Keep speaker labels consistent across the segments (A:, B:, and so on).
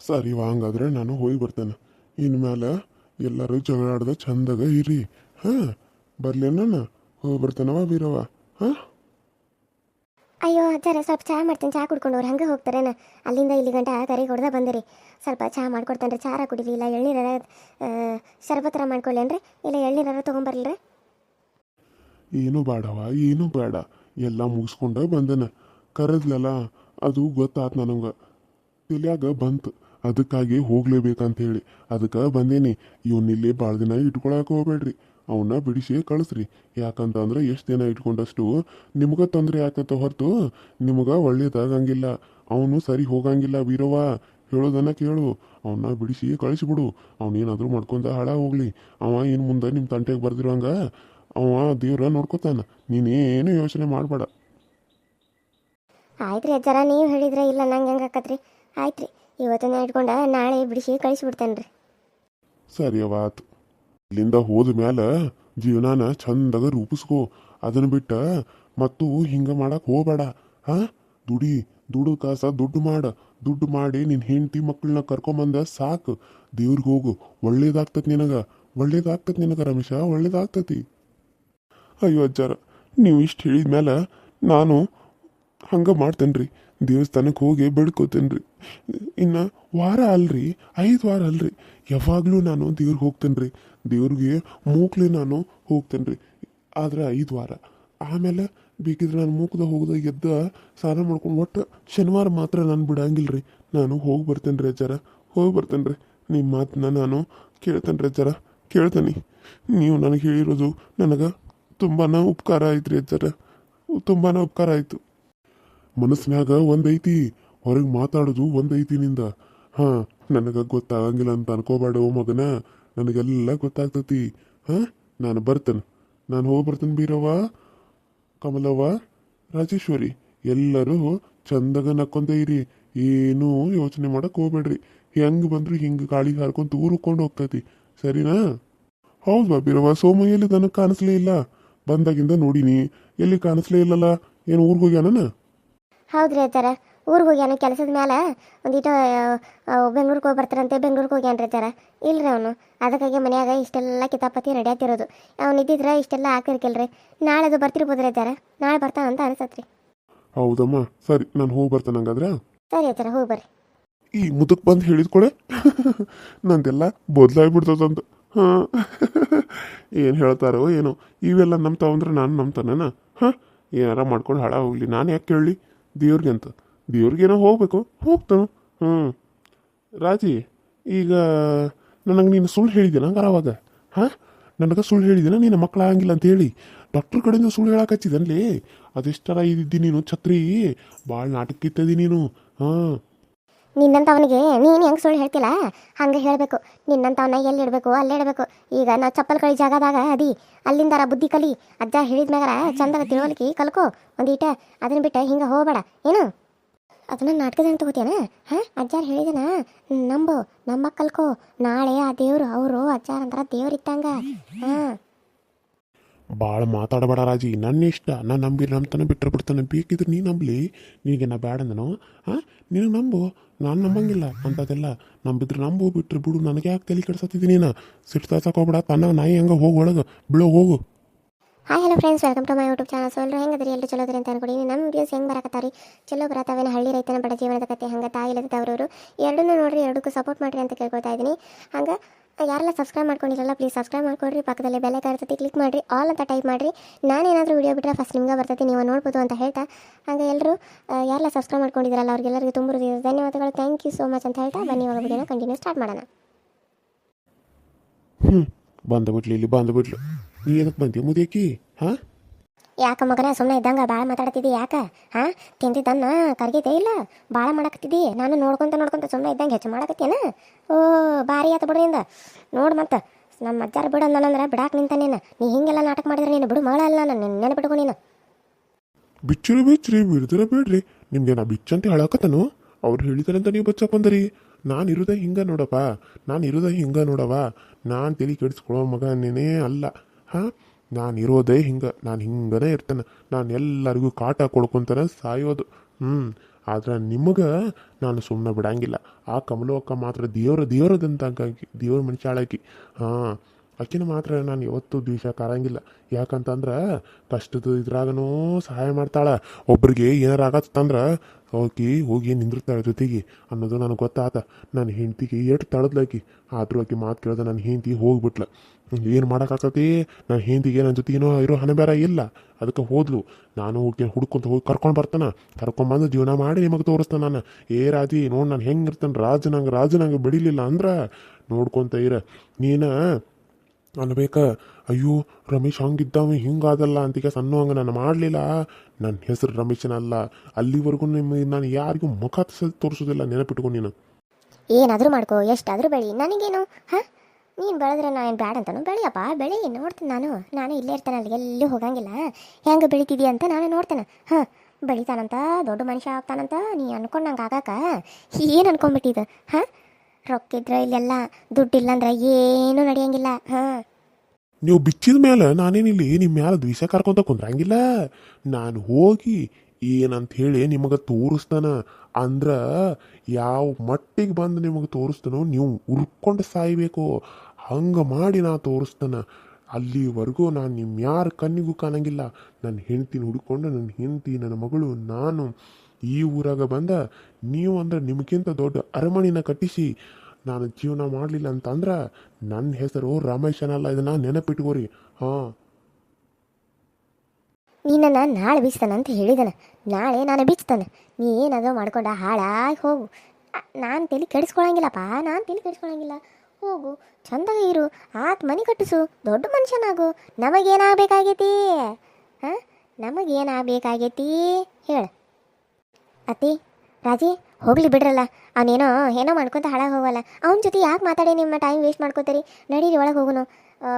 A: ಸರಿ ವಾಂಗಾದ್ರೆ ನಾನು ಹೋಗಿ ಬರ್ತೇನೆ. ಇನ್ಮೇಲೆ ಎಲ್ಲರೂ ಜಗಳಾಡ್ದ ಚಂದಾಗ ಇರಿ. ಹಾಂ ಬರ್ಲೇನ ಹೋಗಿ ಬರ್ತಾನವ ಬೀರವ ಹಾಂ?
B: ಅಯ್ಯೋ ಅಜ್ಜಾರ ಸ್ವಲ್ಪ ಚಹಾ ಮಾಡ್ತೀನಿ. ಚಹಾ ಕುಡ್ಕೊಂಡು ಅವ್ರು ಹಂಗೆ ಹೋಗ್ತಾರೇನ? ಅಲ್ಲಿಂದ ಇಲ್ಲಿ ಗಂಟ ಕರೆ ಹೊಡೆದ ಬಂದಿರಿ. ಸ್ವಲ್ಪ ಚಹಾ ಮಾಡ್ಕೊಡ್ತಾನೆ ಚಾರ ಕುಡಿಲಿ ಇಲ್ಲ ಎಳ್ನೀರ ಶರ್ಬತ್ತರ ಮಾಡ್ಕೊಳ್ಳೇನ್ರಿ ಇಲ್ಲ ಎಳ್ನೀರ ತೊಗೊಂಬರ್ಲ್ರಿ?
A: ಏನು ಬೇಡವ ಏನು ಬೇಡ. ಎಲ್ಲ ಮುಗಿಸ್ಕೊಂಡ ಬಂದನ. ಕರೆದ್ಲಲ್ಲ ಅದು ಗೊತ್ತಾತ್ ನನಗೆ. ತಿಳಿಯಾಗ ಬಂತು. ಅದಕ್ಕಾಗಿ ಹೋಗ್ಲೇಬೇಕಂತ ಹೇಳಿ ಅದಕ್ಕೆ ಬಂದೇನಿ. ಇವನ್ನಿಲ್ಲಿ ಭಾಳ ದಿನ ಇಟ್ಕೊಳಕ್ಕೆ ಹೋಗ್ಬೇಡ್ರಿ. ಅವನ್ನ ಬಿಡಿಸಿ ಕಳಿಸ್ರಿ. ಯಾಕಂತಂದ್ರೆ ಎಷ್ಟು ದಿನ ಇಟ್ಕೊಂಡಷ್ಟು ನಿಮ್ಗೆ ತೊಂದರೆ ಆಕತ್ತ ಹೊರತು ನಿಮ್ಗೆ ಒಳ್ಳೇದಾಗಂಗಿಲ್ಲ. ಅವನು ಸರಿ ಹೋಗಂಗಿಲ್ಲ ವೀರವ್ವ. ಹೇಳೋದನ್ನ ಕೇಳು. ಅವನ್ನ ಬಿಡಿಸಿ ಕಳಿಸ್ಬಿಡು. ಅವನೇನಾದ್ರೂ ಮಾಡ್ಕೊಂಡ ಹಾಳ ಹೋಗ್ಲಿ. ಅವ ಇನ್ನು ಮುಂದೆ ನಿಮ್ಮ ತಂಟೆಗೆ ಬರ್ದಿರೋಂಗ ಅವ ದೇವ್ರ ನೋಡ್ಕೊತಾನ. ನೀನೇನು ಯೋಚನೆ ಮಾಡಬೇಡ.
B: ಆಯ್ತು ರೀ ಅಜ್ಜಾರ, ನೀವು ಹೇಳಿದ್ರೆ ಇಲ್ಲ, ನಂಗೆ ಹೆಂಗೆ ಆಕತ್ರಿ? ಆಯ್ತು ರೀ ಇವತ್ತನ್ನ ಇಟ್ಕೊಂಡ ನಾಳೆ ಬಿಡಿಸಿ ಕಳಿಸಿಬಿಡ್ತೇನೆ ರೀ
A: ಸರಿ ಅವಾತು ಇಲ್ಲಿಂದ ಹೋದ ಮ್ಯಾಲ ಜೀವನಾನ ಚಂದಾಗ ರೂಪಿಸ್ಕೋ. ಅದನ್ನ ಬಿಟ್ಟ ಮತ್ತು ಹಿಂಗ ಮಾಡಕ್ ಹೋಗ್ಬೇಡ. ಹಾ? ದುಡಿ, ದುಡ್ಡು ಕಾಸ ದುಡ್ಡು ಮಾಡ. ದುಡ್ಡು ಮಾಡಿ ನಿನ್ ಹೆಂಡತಿ ಮಕ್ಕಳನ್ನ ಕರ್ಕೊಂಬಂದ ಸಾಕು. ದೇವ್ರಿಗೆ ಹೋಗು. ಒಳ್ಳೇದಾಗ್ತತಿ ನಿನಗ. ಒಳ್ಳೇದಾಗ್ತತಿ ನಿನಗ ರಮೇಶ, ಒಳ್ಳೇದಾಗ್ತತಿ. ಅಯ್ಯೋ ಅಜ್ಜಾರ, ನೀವು ಇಷ್ಟು ಹೇಳಿದ ಮೇಲೆ ನಾನು ಹಂಗೆ ಮಾಡ್ತೇನೆ ರೀ ದೇವಸ್ಥಾನಕ್ಕೆ ಹೋಗಿ ಬೇಡ್ಕೋತೇನೆ ರೀ ಇನ್ನು ವಾರ ಅಲ್ರಿ, ಐದು ವಾರ ಅಲ್ರಿ. ಯಾವಾಗಲೂ ನಾನು ದೇವ್ರಿಗೆ ಹೋಗ್ತೇನೆ ರೀ ದೇವ್ರಿಗೆ ಮೂಕ್ಲೆ ನಾನು ಹೋಗ್ತೇನೆ ರೀ ಆದ್ರೆ ಐದು ವಾರ. ಆಮೇಲೆ ಬೇಕಿದ್ರೆ ನಾನು ಮೂಕ್ದ ಹೋಗ್ದ ಎದ್ದ ಸ್ನಾನ ಮಾಡ್ಕೊಂಡು ಒಟ್ಟು ಶನಿವಾರ ಮಾತ್ರ ನಾನು ಬಿಡಂಗಿಲ್ಲ ರೀ ನಾನು ಹೋಗಿ ಬರ್ತೇನೆ ರೀ ಅಜ್ಜಾರ. ಹೋಗಿ ಬರ್ತೇನೆ ರೀ ನಿಮ್ಮ ಮಾತನ್ನ ನಾನು ಕೇಳ್ತೇನೆ ರೀ ಅಜ್ಜಾರ. ಕೇಳ್ತೇನೆ. ನೀವು ನನಗೆ ಹೇಳಿರೋದು ನನಗೆ ತುಂಬಾ ಉಪಕಾರ ಆಯ್ತು ರೀ ಜರ ತುಂಬಾ ಉಪಕಾರ ಆಯಿತು. ಮನಸ್ಸಿನಾಗ ಒಂದೈತಿ. ಹೊರಗೆ ಮಾತಾಡೋದು ಒಂದೈತಿ ನಿಂದ ಹಾ, ನನಗೆ ಗೊತ್ತಾಗಂಗಿಲ್ಲ ಅಂತ ಅನ್ಕೋಬೇಡ ಓ ಮಗನ. ನನಗೆಲ್ಲ ಗೊತ್ತಾಗ್ತತಿ. ಹಾ, ನಾನು ಬರ್ತೇನೆ. ನಾನು ಹೋಗಿ ಬರ್ತೇನೆ ಬೀರವ್ವ ಕಮಲವ್ವ, ರಾಜೇಶ್ವರಿ, ಎಲ್ಲರೂ ಚಂದಾಗ ನಕ್ಕೊಂತ ಇರಿ. ಏನೂ ಯೋಚನೆ ಮಾಡಕ್ ಹೋಗ್ಬೇಡ್ರಿ. ಹೆಂಗ್ ಬಂದ್ರು ಹಿಂಗೆ ಗಾಳಿ ಹಾರ್ಕೊಂತ ಊರುಕೊಂಡು ಹೋಗ್ತೈತಿ. ಸರಿನಾ? ಹೌದು ಬಾಬಿರವ್ವ ಸೋಮ ಎಲ್ಲಿ ನನಗೆ ಕಾಣಿಸ್ಲೇ ಇಲ್ಲ. ಬಂದಾಗಿಂದ ನೋಡಿನಿ. ಎಲ್ಲಿ ಕಾಣಿಸ್ಲೇ ಇಲ್ಲಲ್ಲ? ಏನು ಊರಿಗೆ ಹೋಗ್ಯಾನ
B: ಹೌದ್ರಿ ಅಜ್ಜಾರ. ಊರಿಗೆ ಹೋಗ್ಯಾನ ಕೆಲಸದ ಮ್ಯಾಲ? ಒಂದಿಟ ಬೆಂಗ್ಳೂರಿಗೆ ಹೋಗಿ ಬರ್ತಾರಂತೆ ಬೆಂಗ್ಳೂರಿಗೆ ಹೋಗ್ಯಾನ್ರಿ ಅಜ್ಜಾರ. ಇಲ್ರಿ ಅವನು. ಅದಕ್ಕಾಗಿ ಮನ್ಯಾಗ ಇಷ್ಟೆಲ್ಲ ಕಿತಾಪತಿ ನಡೆಯತ್ತಿರೋದು ಅವ್ನು ಇದ್ದಿದ್ರೆ ಇಷ್ಟೆಲ್ಲ ಹಾಕಿರ್ಕಿಲ್ರಿ ನಾಳೆ ಅದು ಬರ್ತಿರ್ಬೋದ್ರಿ ಅಜ್ಜಾರ. ನಾಳೆ ಬರ್ತಾನಂತ ಅನ್ಸತ್ರಿ.
A: ಹೌದಮ್ಮ. ಸರಿ ನಾನು ಹೋಗಿ ಬರ್ತೇನೆ ಹಂಗಾದ್ರೆ?
B: ಸರಿ ಅಜ್ಜಾರ ಹೋಗಿ ಬರ್ರಿ.
A: ಈ ಮುದಕ್ ಬಂದು ಹೇಳಿದ ಕೊಡೆ? ನಂದೆಲ್ಲ ಬದಲಾಗ್ಬಿಡ್ತದಂತ. ಹಾಂ. ಏನು ಹೇಳ್ತಾರೋ ಏನೋ. ಇವೆಲ್ಲ ನಂಬ್ತಾವಂದ್ರೆ ನಾನು ನಂಬ್ತಾನೇನ ಹಾಂ? ಏನಾರ ಮಾಡ್ಕೊಂಡು ಹಾಳ ಹೋಗ್ಲಿ. ನಾನು ಯಾಕೆ ಕೇಳಲಿ? ದೇವ್ರಿಗೆ ಅಂತ ದೇವ್ರಿಗೇನೋ ಹೋಗ್ಬೇಕು? ಹೋಗ್ತಾನು? ಹ್ಞೂ ರಾಜಿ, ಈಗ ನನಗೆ ನೀನು ಸುಳ್ಳು ಹೇಳಿದ್ದೀನ ಹಂಗಾರೆ ಅವಾಗ ಹಾಂ? ನನಗೆ ಸುಳ್ಳು ಹೇಳಿದ್ದೀನ ನೀನು ಮಕ್ಕಳು ಆಗಂಗಿಲ್ಲ ಅಂತ ಹೇಳಿ. ಡಾಕ್ಟ್ರ್ ಕಡೆಯಿಂದ ಸುಳ್ಳು ಹೇಳಕಚ್ಚಿದನ್ಲಿ ಅದೆಷ್ಟರ ಇದ್ದಿ ನೀನು ಛತ್ರಿ? ಭಾಳ ನಾಟಕ ಇತ್ತದಿ ನೀನು? ಹಾಂ.
B: ನಿನ್ನಂತವನಿಗೆ ನೀನು ಹೆಂಗೆ ಸುಳ್ಳು ಹೇಳ್ತಿಲ್ಲ? ಹಂಗೆ ಹೇಳಬೇಕು. ನಿನ್ನಂಥವನ್ನ ಎಲ್ಲಿ ಇಡಬೇಕು? ಅಲ್ಲೇ ಇಡಬೇಕು. ಈಗ ನಾ ಚಪ್ಪಲ್ ಕಳಿ ಜಾಗದಾಗ ಅದಿ. ಅಲ್ಲಿಂದಾರ ಬುದ್ಧಿ ಕಲಿ. ಅಜ್ಜ ಹೇಳಿದ್ಮ್ಯಾಗಾರ ಚಂದಾಗ ತಿಳುವಳಿಕೆ ಕಲ್ಕೋ. ಒಂದೀಟ ಅದನ್ನ ಬಿಟ್ಟು ಹಿಂಗೆ ಹೋಗಬೇಡ. ಏನು? ಅದನ್ನ ನಾಟಕದ ತಗೋತೀಯನ? ಹಾಂ? ಅಜ್ಜಾರು ಹೇಳಿದನ? ನಂಬು. ನಮ್ಮ ಕಲ್ಕೋ. ನಾಳೆ ಆ ದೇವ್ರು, ಅವರು, ಅಜ್ಜಾರ ಅಂತಾರ ದೇವ್ರು ಇಟ್ಟಂಗ ಹಾಂ.
A: ಭಾಳ ಮಾತಾಡಬೇಡ ರಾಜಿ. ನನ್ನ ಇಷ್ಟ ನಾನು ನಂಬಿ ನಂಬ್ತಾನೆ ಬಿಟ್ಟರೆ ಬಿಡ್ತಾನೆ. ಬೇಕಿದ್ರೆ ನೀ ನಂಬಲಿ. ನಿನಗೆ ನಾ ಬ್ಯಾಡ ನಾನು ಹಾಂ ನಿನಗೆ ನಂಬು? ನಾನು ನಂಬಂಗಿಲ್ಲ ಅಂಥದ್ದೆಲ್ಲ ನಂಬಿದ್ರೆ ನಂಬು, ಬಿಟ್ರು ಬಿಡು. ನನಗೆ ಯಾಕೆ ತಲೆ ಕೆಡ್ಸತ್ತಿದ್ದೀನಿ ನೀನು? ಸಿಟ್ಟು ತಾಸಕೋಬೇಡ ತನ್ನ ನಾಯಿ ಹಂಗೆ ಹೋಗಿ ಒಳಗೆ. ಬಿಳೋ ಹೋಗು.
B: Hi hello friends welcome to my YouTube channel so ಎಲ್ಲರೂ ಹೆಂಗದ್ರಿ? ಎಲ್ಲರೂ ಚಲೋ ಅದ್ರಿ ಅಂತ ಅನ್ಕೊಡಿ. ನಮ್ಮ ವೀಡಿಯೋಸ್ ಹೆಂಗೆ ಬರಕತ್ತಾರಿ ಚಲೋ ಬರತ್ತಾವೇನು ಹಳ್ಳಿ ರೈತನ ಬಡ ಜೀವನದ ಕತೆ, ಹಂಗೆ ತಾಯಿ ಇಲ್ಲದವ್ರವರು ಎರಡನ್ನೂ ನೋಡಿರಿ, ಎರಡಕ್ಕೂ ಸಪೋರ್ಟ್ ಮಾಡಿರಿ ಅಂತ ಕೇಳ್ಕೊಳ್ತಾ ಇದ್ದೀನಿ ಹಂಗೆ ಯಾರೆಲ್ಲ ಸಬ್ಸ್ಕ್ರೈಬ್ ಮಾಡ್ಕೊಂಡಿರಲ್ಲ ಪ್ಲೀಸ್ ಸಬ್ಸ್ಕ್ರೈಬ್ ಮಾಡ್ಕೊಡ್ರಿ. ಪಕ್ಕದಲ್ಲಿ ಬೆಲೆ ಕಾರ್ತತಿ ಕ್ಲಿಕ್ ಮಾಡಿರಿ. ಆಲ್ ಅಂತ ಟೈಪ್ ಮಾಡಿರಿ. ನಾನೇನಾದರೂ ವಿಡಿಯೋ ಬಿಟ್ಟರೆ ಫಸ್ಟ್ ನಿಮ್ಗೆ ಬರ್ತೈತಿ, ನೀವು ನೋಡ್ಬೋದು ಅಂತ ಹೇಳ್ತಾ. ಹಾಗೆ ಎಲ್ಲರೂ ಯಾರೆಲ್ಲ ಸಬ್ಸ್ಕ್ರೈಬ್ ಮಾಡ್ಕೊಂಡಿದ್ರಲ್ಲ, ಅವ್ರಿಗೆಲ್ಲರಿಗೂ ತುಂಬ ಧನ್ಯವಾದಗಳು. ಥ್ಯಾಂಕ್ ಯು ಸೋ ಮಚ್ ಅಂತ ಹೇಳ್ತಾ, ಬನ್ನಿ ಇವಾಗ ವಿಡಿಯೋನ ಕಂಟಿನ್ಯೂ ಸ್ಟಾರ್ಟ್ ಮಾಡೋಣ.
A: ಹ್ಞೂ ಬಂದು ಬಿಡ್ಲಿ ಇಲ್ಲಿ ಬಂದು ಬಿಡ್ಲು ನೀ ಏನಕ್ಕೆ ಬಂದಿ ಮುದಿಯಕ್ಕಿ? ಹಾಂ?
B: ಯಾಕ ಮಗನ ಸುಮ್ಮನೆ ಇದ್ದಂಗ ಭಾಳ ಮಾತಾಡ್ತಿದ್ದಿ ಯಾಕ? ಹಾ? ತಿಂದಿದ್ದನ್ನ ಕರ್ಗಿದ್ದೆ ಇಲ್ಲ? ಭಾಳ ಮಾಡಕತ್ತಿದ್ದಿ? ನಾನು ನೋಡ್ಕೊಂತ ನೋಡ್ಕೊಂತ ಸುಮ್ಮನೆ ಇದ್ದಂಗೆ ಹೆಚ್ಚು ಮಾಡಕತ್ತೇನ? ಓ, ಭಾರಿ ಆತ ಬಿಡ್ರಿಂದ ನೋಡು ಮತ್ತೆ, ನಮ್ಮ ಅಜ್ಜಾರ ಬಿಡು ಅನ್ನಂದ್ರೆ ಬಿಡಾಕ್ ನೀನು. ನೀ ಹಿಂಗೆಲ್ಲ ನಾಟಕ ಮಾಡಿದ್ರೆ ನೀನು ಬಿಡು ಮಗಳ ಅಲ್ಲ ನಾನು ನೆನಪಿಟ್ಕೊ ನೀನು.
A: ಬಿಚ್ಚರು ಬಿಚ್ಚ್ರಿ ಬಿಡ್ದಿರ ಬಿಡ್ರಿ. ನಿಮ್ಗೆ ನಾ ಬಿಚ್ಚಂತ ಹೇಳಕತ್ತನು. ಅವ್ರು ಹೇಳಿದಾರಂತ ನೀವು ಬಚ್ಚಕ್ ಬಂದರಿ. ನಾನು ಇರುದ ಹಿಂಗ ನೋಡಪ್ಪ. ನಾನು ಇರೋದೇ ಹಿಂಗ ನೋಡವ ನಾನು ತಲೆ ಕೆಡಿಸ್ಕೊಳ್ಳೋ ಮಗ ನೀನೇ ಅಲ್ಲ. ಹಾಂ? ನಾನು ಇರೋದೇ ಹಿಂಗ, ನಾನು ಹಿಂಗನೇ ಇರ್ತೇನೆ. ನಾನು ಎಲ್ಲರಿಗೂ ಕಾಟ ಕೊಡ್ಕೊಂತಾನೆ ಸಾಯೋದು. ಹ್ಞೂ ಆದ್ರೆ ನಿಮಗೆ ನಾನು ಸುಮ್ಮನೆ ಬಿಡಂಗಿಲ್ಲ. ಆ ಕಮಲೋಕ ಮಾತ್ರ ದೇವ್ರ ದೇವ್ರದಂತ ದೇವ್ರ ಮನುಷ್ಯಾಳಕಿ ಹಾಂ ಆಕಿನ ಮಾತ್ರ ನಾನು ಯಾವತ್ತೂ ದ್ವೇಷ ಕಾರಂಗಿಲ್ಲ ಯಾಕಂತಂದ್ರೆ ಕಷ್ಟದ ಇದ್ರಾಗನೂ ಸಹಾಯ ಮಾಡ್ತಾಳೆ. ಒಬ್ರಿಗೆ ಏನಾರು ಆಗತ್ತಂದ್ರೆ ಆಕಿ ಹೋಗಿ ನಿಂದಿರ್ತಾಳೆ ಜೊತೆಗೆ ಅನ್ನೋದು ನನಗೆ ಗೊತ್ತಾತ. ನನ್ನ ಹೆಂಡ್ತಿಗೆ ಎಷ್ಟು ತಳದ್ಲಾಕಿ ಆದರೂ ಆಕಿ ಮಾತು ಕೇಳ್ದೆ ನನ್ನ ಹೆಂಡ್ತಿ ಹೋಗ್ಬಿಟ್ಲ. ಏನು ಮಾಡೋಕ್ಕಾಗತಿ ನನ್ನ ಹೆಂಡ್ತಿಗೆ ನನ್ನ ಜೊತೆಗೇನೋ ಇರೋ ಹಣ ಬೇರೆ ಇಲ್ಲ. ಅದಕ್ಕೆ ಹೋದ್ಲು. ನಾನು ಹೋಗಿ ಹುಡ್ಕೊಂತ ಹೋಗಿ ಕರ್ಕೊಂಡು ಬರ್ತಾನೆ. ಕರ್ಕೊಂಬಂದು ಜೀವನ ಮಾಡಿ ನಿಮಗೆ ತೋರಿಸ್ತಾನೆ ನಾನು. ಏ ರಾಜಿ, ನೋಡಿ ನಾನು ಹೆಂಗೆ ಇರ್ತಾನೆ? ರಾಜ ನಂಗೆ ರಾಜ ನಂಗೆ ಬೆಳಿಲಿಲ್ಲ ಅಂದ್ರೆ ನೋಡ್ಕೊತ ಇರ. ನೀನು ಅನ್ಬೇಕ ಅಯ್ಯೋ, ರಮೇಶ್ ಹಂಗಿದ್ದಾವ, ಹಿಂಗಾದಲ್ಲ ಅಂತಿಗೆ ಸಣ್ಣ ಹಂಗೆ ನಾನು ಮಾಡಲಿಲ್ಲ. ನನ್ನ ಹೆಸರು ರಮೇಶನಲ್ಲ. ಅಲ್ಲಿವರೆಗೂ ನಿಮ್ಮ ನಾನು ಯಾರಿಗೂ ಮುಖ ತೋರಿಸೋದಿಲ್ಲ, ನೆನಪಿಟ್ಕೊ ನೀನು.
B: ಏನಾದರೂ ಮಾಡ್ಕೋ, ಎಷ್ಟಾದರೂ ಬೆಳಿ. ನನಗೇನು, ಹಾಂ? ನೀನು ಬೆಳೆದ್ರೆ ನಾನು ಏನು ಬ್ಯಾಡ ಅಂತಾನು? ಬೆಳೆಯಪ್ಪ, ಬೆಳಿ, ನೋಡ್ತೀನಿ ನಾನು. ನಾನು ಇಲ್ಲೇ ಇರ್ತಾನೆ ಅಲ್ಲಿ ಎಲ್ಲೂ ಹೋಗಂಗಿಲ್ಲ. ಹೆಂಗೆ ಬೆಳಿತಿದ್ಯಾ ಅಂತ ನಾನು ನೋಡ್ತೇನೆ. ಹಾಂ, ಬೆಳಿತಾನಂತ, ದೊಡ್ಡ ಮನುಷ್ಯ ಆಗ್ತಾನಂತ, ನೀ ಅನ್ಕೊಂಡಂಗೆ ಆಗಾಕ? ಏನು ಅನ್ಕೊಂಬಿಟ್ಟಿದ್ದು ಹಾಂ? ರೊಕ್ಕಿದ್ರೆ ಇಲ್ಲೆಲ್ಲ ದುಡ್ಡಿಲ್ಲ ಅಂದ್ರೆ ಏನು ನಡೆಯಂಗಿಲ್ಲ.
A: ನೀವು ಬಿಚ್ಚಿದ ಮೇಲೆ ನಾನೇನಿಲ್ಲಿ ನಿಮ್ಮ ಮ್ಯಾಲ ದ್ವೇಷ ಕರ್ಕೊಂತ ಕುಂದ್ರಂಗಿಲ್ಲ? ನಾನು ಹೋಗಿ ಏನಂತ ಹೇಳಿ ನಿಮಗೆ ತೋರಿಸ್ತಾನ. ಅಂದ್ರ ಯಾವ ಮಟ್ಟಿಗೆ ಬಂದು ನಿಮಗೆ ತೋರಿಸ್ತಾನೋ ನೀವು ಉರ್ಕೊಂಡು ಸಾಯ್ಬೇಕು. ಹಂಗೆ ಮಾಡಿ ನಾ ತೋರಿಸ್ತಾನ. ಅಲ್ಲಿವರೆಗೂ ನಾನು ನಿಮ್ಮ ಯಾರ ಕಣ್ಣಿಗೂ ಕಾಣಂಗಿಲ್ಲ. ನನ್ನ ಹೆಂಡ್ತಿನ ಹುಡ್ಕೊಂಡು ನನ್ನ ಹೆಂಡತಿ ನನ್ನ ಮಗಳು, ನಾನು ಈ ಊರಾಗ ಬಂದ ನೀವು ಅಂದ್ರೆ ನಿಮಗಿಂತ ದೊಡ್ಡ ಅರಮಣಿನ ಕಟ್ಟಿಸಿ, ನಾನು ಜೀವನ ಮಾಡಲಿಲ್ಲ ಅಂತಂದ್ರೆ ನನ್ನ ಹೆಸರು ರಮೇಶನಲ್ಲ ಇದನ್ನ ನೆನಪಿಟ್ಕೋರಿ. ಹಾಂ.
B: ನೀನನ್ನ ನಾಳೆ ಬೀಚ್ತಾನೆ ಅಂತ ಹೇಳಿದನ. ನಾಳೆ ನಾನು ಬೀಚ್ತಾನೆ. ನೀ ಏನಾದ್ರೂ ಮಾಡ್ಕೊಂಡ ಹಾಳಾಗಿ ಹೋಗು. ನಾನು ತಲೆ ಕೆಡಿಸ್ಕೊಳಂಗಿಲ್ಲಪ್ಪ, ನಾನು ತಲೆ ಕೆಡಿಸ್ಕೊಳಂಗಿಲ್ಲ. ಹೋಗು, ಚಂದಾಗ ಇರು, ಆತ್ ಮನೆ ಕಟ್ಟಿಸು, ದೊಡ್ಡ ಮನುಷ್ಯನಾಗು. ನಮಗೇನಾಗಬೇಕಾಗೈತಿ? ಹಾಂ? ನಮಗೇನಾಗಬೇಕಾಗೈತಿ? ಹೇಳು. ಅತ್ತಿ ರಾಜಿ, ಹೋಗ್ಲಿ ಬಿಡ್ರಲ್ಲ. ಅವನೇನೋ ಏನೋ ಮಾಡ್ಕೊತ ಹಾಳಾಗಿ ಹೋಗಲ್ಲ. ಅವನ ಜೊತೆ ಯಾಕೆ ಮಾತಾಡಿ ನಿಮ್ಮ ಟೈಮ್ ವೇಸ್ಟ್ ಮಾಡ್ಕೋತೀರಿ? ನಡೀರಿ, ಒಳಗೆ ಹೋಗುನು.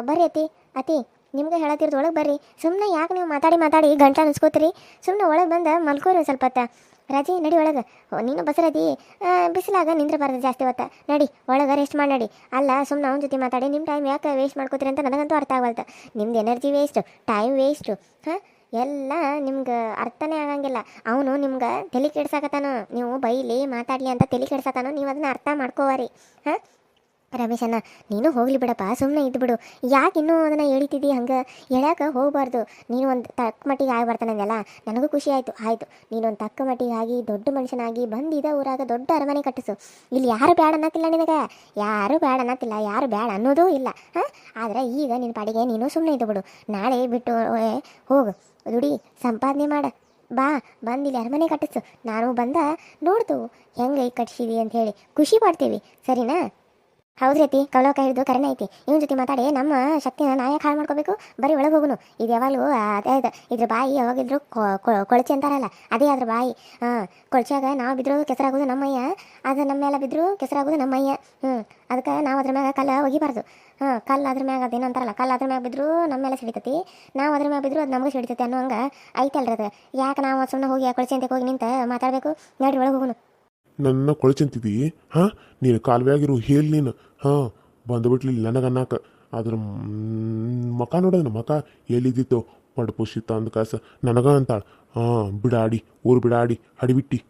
B: ಬರ್ರಿ ಅತಿ ಅತಿ ನಿಮ್ಗೆ ಹೇಳತ್ತಿರೋದು ಒಳಗೆ ಬರ್ರಿ. ಸುಮ್ಮನೆ ಯಾಕೆ ನೀವು ಮಾತಾಡಿ ಮಾತಾಡಿ ಗಂಟ ಅನ್ಸ್ಕೋತೀರಿ? ಸುಮ್ಮನೆ ಒಳಗೆ ಬಂದು ಮಲ್ಕೋರಿ ಸ್ವಲ್ಪ ಹೊತ್ತ. ರಾಜಿ, ನಡಿ ಒಳಗೆ. ನೀನು ಬಸರದಿ ಬಿಸಿಲಾಗ ನಿಂದ್ರಬಾರ್ದು ಜಾಸ್ತಿ ಹೊತ್ತ. ನಡಿ, ಒಳಗೆ ರೆಸ್ಟ್ ಮಾಡಿ, ನಡಿ. ಅಲ್ಲ ಸುಮ್ಮನೆ ಅವನ ಜೊತೆ ಮಾತಾಡಿ ನಿಮ್ಮ ಟೈಮ್ ಯಾಕೆ ವೇಸ್ಟ್ ಮಾಡ್ಕೋತೀರಿ ಅಂತ ನನಗಂತೂ ಅರ್ಥ ಆಗವಲ್ತ. ನಿಮ್ದು ಎನರ್ಜಿ ವೇಸ್ಟು ಟೈಮ್ ವೇಸ್ಟು ಹಾಂ? ಎಲ್ಲ ನಿಮ್ಗೆ ಅರ್ಥನೇ ಆಗಂಗಿಲ್ಲ. ಅವನು ನಿಮ್ಗೆ ತಲೆ ಕೆಡ್ಸಾಕತ್ತಾನೋ. ನೀವು ಬೈಲಿ ಮಾತಾಡ್ಲಿ ಅಂತ ತಲೆ ಕೆಡ್ಸತಾನು ನೀವು ಅದನ್ನ ಅರ್ಥ ಮಾಡ್ಕೋವಾರಿ. ಹಾಂ? ರಮೇಶಣ್ಣ ನೀನು ಹೋಗ್ಲಿ ಬಿಡಪ್ಪ ಸುಮ್ಮನೆ ಇದ್ಬಿಡು. ಯಾಕೆ ಇನ್ನೂ ಅದನ್ನು ಎಳಿತಿದ್ದಿ ಹಂಗೆ? ಎಳ್ಯಾಕ ಹೋಗಬಾರ್ದು. ನೀನು ಒಂದು ತಕ್ಕ ಮಟ್ಟಿಗೆ ಆಗಿ ಬರ್ತಾನಂದಲ್ಲ ನನಗೂ ಖುಷಿ ಆಯಿತು. ಆಯಿತು. ನೀನೊಂದು ತಕ್ಕ ಮಟ್ಟಿಗೆ ಆಗಿ, ದೊಡ್ಡ ಮನುಷ್ಯನಾಗಿ ಬಂದಿದ ಊರಾಗ ದೊಡ್ಡ ಅರಮನೆ ಕಟ್ಟಿಸು. ಇಲ್ಲಿ ಯಾರು ಬ್ಯಾಡ ಅನ್ನತ್ತಿಲ್ಲ ನಿನಗೆ? ಯಾರು ಬ್ಯಾಡ ಅನ್ನತ್ತಿಲ್ಲ, ಯಾರು ಬ್ಯಾಡ ಅನ್ನೋದೂ ಇಲ್ಲ. ಹಾಂ? ಆದರೆ ಈಗ ನಿನ್ನ ಪಾಡಿಗೆ ನೀನು ಸುಮ್ಮನೆ ಇದ್ಬಿಡು. ನಾಳೆ ಬಿಟ್ಟು ಹೋಗು. ದುಡಿ ಸಂಪಾದನೆ ಮಾಡ. ಬಾ, ಬಂದು ಇಲ್ಲಿ ಅರಮನೆ ಕಟ್ಟಿಸು. ನಾನು ಬಂದ ನೋಡ್ತು. ಹೆಂಗೆ ಕಟ್ಸಿದಿ ಅಂತ ಹೇಳಿ. ಖುಷಿ ಪಡ್ತೀವಿ. ಸರಿನಾ? ಹೌದ್ರಿ ಅತ್ತಿ? ಕವಲೋಕ ಹಿಡಿದು ಕರೆನ ಐತಿ. ಇವನ್ ಜೊತೆ ಮಾತಾಡಿ ನಮ್ಮ ಶಕ್ತಿನ ನಾಯಕ ಹಾಳು ಮಾಡ್ಕೋಬೇಕು? ಬರೀ ಒಳಗೆ ಹೋಗುನು. ಇದು ಯಾವಾಗಲೂ ಅದೇ ಇದ್ರ ಬಾಯಿ ಯಾವಾಗಿದ್ರು ಕೊಳಚೆ ಅಂತಾರಲ್ಲ, ಅದೇ ಅದ್ರ ಬಾಯಿ. ಹಾಂ ಕೊಳಚಾಗ ನಾವು ಬಿದ್ರು ಕೆಸರಾಗೋದು ನಮ್ಮಯ್ಯ. ಅದು ನಮ್ಮ ಮೇಲೆ ಬಿದ್ರು ಕೆಸರಾಗೋದು ನಮ್ಮಯ್ಯ. ಹ್ಞೂ ಅದಕ್ಕೆ ನಾವು ಅದ್ರ ಮ್ಯಾಗ ಕಲ್ಲ ಒಗಿಬಾರ್ದು. ಹಾಂ, ಕಲ್ಲು ಅದ್ರ ಮ್ಯಾಗ ಅದೇನು ಅಂತಾರಲ್ಲ, ಕಲ್ಲು ಅದ್ರ ಮ್ಯಾಗ ಬಿದ್ರು ನಮ್ಮ ಮೇಲೆ ಸಿಡಿತತಿ. ನಾವು ಅದ್ರ ಮ್ಯಾಗ ಬಿದ್ರು ಅದು ನಮಗೆ ಸಿಡಿತೈತಿ ಅನ್ನೋ ಹಂಗೆ ಐತಲ್ರಿ ಅದು. ಯಾಕೆ ನಾವು ಸುಮ್ಮನೆ ಹೋಗಿ ಕೊಳಚೆ ಅಂತ ಹೋಗಿ ನಿಂತು ಮಾತಾಡಬೇಕು? ನಡ್ರಿ, ಒಳಗೆ ಹೋಗುನು.
A: ನನ್ನ ಕೊಳಚಂತಿದಿ ಹಾಂ? ನೀನು ಕಾಲುವೆಯಾಗಿರು, ಹೇಳಿ ನೀನು. ಹಾಂ ಬಂದುಬಿಟ್ಲಿಲ್ಲ ನನಗನ್ನಾಕ ಅದ್ರ ಮಕ ನೋಡೋದು ಮಕ. ಎಲ್ಲಿದ್ದಿತ್ತು? ಪಡ್ಪುಷಿತ ಅಂದ ಕಾಸ. ನನಗ ಅಂತಾಳ. ಹಾಂ, ಬಿಡಾಡಿ, ಊರು ಬಿಡಾಡಿ ಹಡಿಬಿಟ್ಟಿ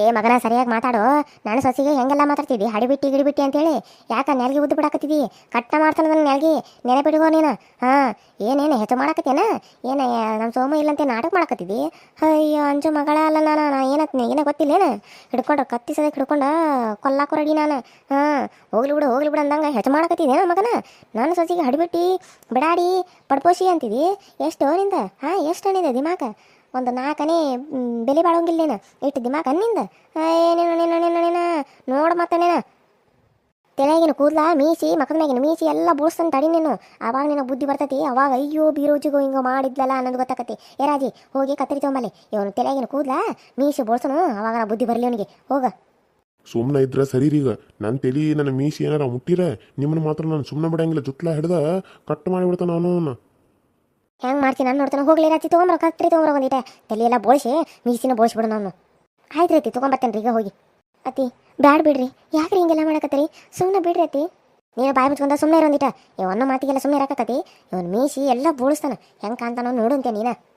B: ಏ, ಮಗನ ಸರಿಯಾಗಿ ಮಾತಾಡು. ನಾನು ಸೊಸಿಗೆ ಹೆಂಗೆಲ್ಲ ಮಾತಾಡ್ತಿದ್ದಿ? ಹಡಿಬಿಟ್ಟಿ, ಗಿಡಿಬಿಟ್ಟಿ ಅಂತೇಳಿ. ಯಾಕ ನೆಲ್ಗೆ ಉದ್ದು ಬಿಡಾಕತ್ತಿದ್ದಿ? ಕಟ್ಟ ಮಾಡ್ತಾನ ನನ್ನ ನೆನೆ ಬಿಡುಗೋ ನೀನು. ಹಾಂ, ಏನೇನು ಹೆಚ್ಚು ಮಾಡಾಕತ್ತೇನ? ಏನ ನಮ್ಮ ಸೋಮ ಇಲ್ಲಂತೆ ನಾಟಕ ಮಾಡಾಕತ್ತಿದ್ದಿ? ಅಯ್ಯೋ, ಅಂಜು ಮಗಳ ಅಲ್ಲ ನಾನು. ನಾ ಏನೇ ಏನು ಹಿಡ್ಕೊಂಡು ಕತ್ತಿ ಸದಕ್ಕೆ ಹಿಡ್ಕೊಂಡು ಕೊಲ್ಲಾಕು ರೆಡಿ ನಾನು. ಹಾಂ, ಹೋಗ್ಲಿ ಬಿಡು ಹೋಗ್ಲಿ ಬಿಡು ಅಂದಂಗೆ ಹೆಚ್ಚು ಮಾಡಾಕತ್ತಿದ್ದೇನ ಮಗನ. ನಾನು ಸೊಸಿಗೆ ಹಡಿಬಿಟ್ಟಿ, ಬಿಡಾಡಿ ಪಡ್ಪೋಸಿ ಅಂತಿದ್ದಿ. ಎಷ್ಟು ನಿಂದ ಹಾಂ ಎಷ್ಟು ನಿಂದ ದಿಮಾಕ? ಒಂದು ನಾಲ್ಕನೇ ಬೆಲೆ ಬಾಳೋಂಗಿಲ್ಲ ನೀನು. ಇಟ್ಟು ದಿಮಾಗ ಅನ್ನಿಂದ. ನೀನು ನೋಡು ಮತ್ತೆ ನೀನು. ತಲೆಗಿನ ಕೂದಲ ಮೀಸಿ, ಮಕ್ಕದ ಮ್ಯಾಗಿನ ಮೀಸಿ ಎಲ್ಲ ಬೂಡ್ಸ್ತಾನೆ ತಡಿ ನೀನು. ಅವಾಗ ನಿನಗೆ ಬುದ್ಧಿ ಬರ್ತೈತಿ, ಅವಾಗ ಅಯ್ಯೋ, ಬೀರೋಜಿಗೋ, ಹಿಂಗೆ ಮಾಡಿದ್ಲಲ್ಲ ಅನ್ನೋದು ಗೊತ್ತಾಕತಿ. ರಾಜಿ, ಹೋಗಿ ಕತ್ತರಿ ತೊಂಬಲ್ಲಿ ಇವನು ತಲೆಗಿನ ಕೂದಲ ಮೀಸಿ ಬೋಡ್ಸನು ಅವಾಗ ಬುದ್ಧಿ ಬರಲಿ ಅವನಿಗೆ. ಹೋಗ.
A: ಸುಮ್ಮನೆ ಇದ್ರೆ ಸರಿರೀಗ ನನ್ನ ತಲಿ, ನನ್ನ ಮೀಸಿ ಏನಾರ ಮುಟ್ಟಿರ, ನಿಮ್ಮನ್ನ ಮಾತ್ರ ನಾನು ಸುಮ್ಮನೆ ಬಿಡಂಗಿಲ್ಲ. ಜುತ್ಲ ಹಿಡ್ದ ಕಟ್ ಮಾಡಿಬಿಡ್ತಾನ ಅವನು
B: ಹೆಂಗೆ ಮಾಡ್ತೀನಿ ನಾನು ನೋಡ್ತಾನೆ. ಹೋಗ್ಲಿ ರಾತ್ರಿ, ತೊಗೊಂಬರ, ಕತ್ರಿ ತೊಗೊಂಬರ ತಲೆ ಎಲ್ಲ ಬೋಳ್ಸಿ ಮೀಸಿನ ಬೋಳಿಸ್ಬಿಡು ನಾನು. ಆಯ್ತು ರೀತಿ ತೊಗೊಂಬರ್ತೇನೆ ಈಗ ಹೋಗಿ. ಅತಿ ಬ್ಯಾಡ್ ಬಿಡ್ರಿ. ಯಾಕ್ರಿ ಹಿಂಗೆಲ್ಲ ಮಾಡಕತ್ತೀರಿ? ಸುಮ್ಮನೆ ಬಿಡ್ರಿ ಅತಿ ನೀನು ಬಾಯಿ ಮುಚ್ಕೊಂಡ ಸುಮ್ಮನೆ ಇರೋಂದಿಟ್ಟ ಇವನ್ನ ಮಾತಿಗೆಲ್ಲ ಸುಮ್ಮನೆ ಇರಕತ್ತಿ. ಇವನ್ ಮೀಸಿ ಎಲ್ಲ ಬೋಳಿಸ್ತಾನ. ಹೆಂಗೆ ಕಾಣ್ತಾನೋ ನೋಡು ಅಂತೆ ನೀನು.